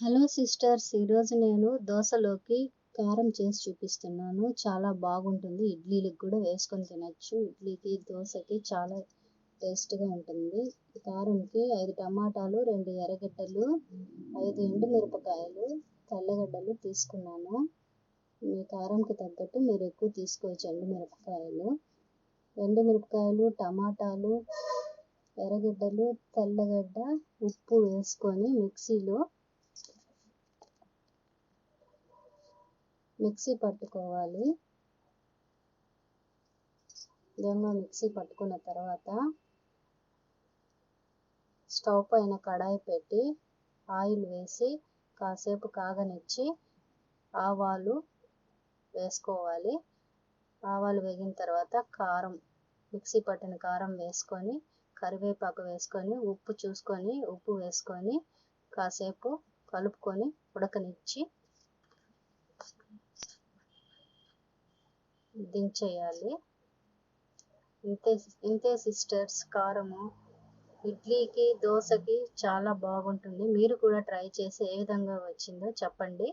Hello sisters ఈరోజు నేను దోశలోకి కారం చేసి చూపిస్తున్నాను. చాలా బాగుంటుంది. ఇడ్లీలకు కూడా వేసుకొని తినచ్చు. ఇడ్లీకి దోశకి చాలా టేస్ట్గా ఉంటుంది. కారంకి ఐదు టమాటాలు రెండు ఎర్రగడ్డలు ఐదు ఎండుమిరపకాయలు తెల్లగడ్డలు తీసుకున్నాను. మీ కారంకి తగ్గట్టు మీరు ఎక్కువ తీసుకోవచ్చు ఎండుమిరపకాయలు. ఎండుమిరపకాయలు టమాటాలు ఎర్రగడ్డలు తెల్లగడ్డ ఉప్పు వేసుకొని మిక్సీలో మిక్సీ పట్టుకోవాలి. ఇదేమో మిక్సీ పట్టుకున్న తర్వాత స్టవ్ పైన కడాయి పెట్టి ఆయిల్ వేసి కాసేపు కాగనిచ్చి ఆవాలు వేసుకోవాలి. ఆవాలు వేగిన తర్వాత కారం మిక్సీ పట్టిన కారం వేసుకొని కరివేపాకు వేసుకొని ఉప్పు చూసుకొని ఉప్పు వేసుకొని కాసేపు కలుపుకొని ఉడకనిచ్చి దించేయాలి ఇంతే ఇంతే సిస్టర్స్ కారము ఇడ్లీకి దోశకి చాలా బాగుంటుంది. మీరు కూడా ట్రై చేసి ఏ విధంగా వచ్చిందో చెప్పండి.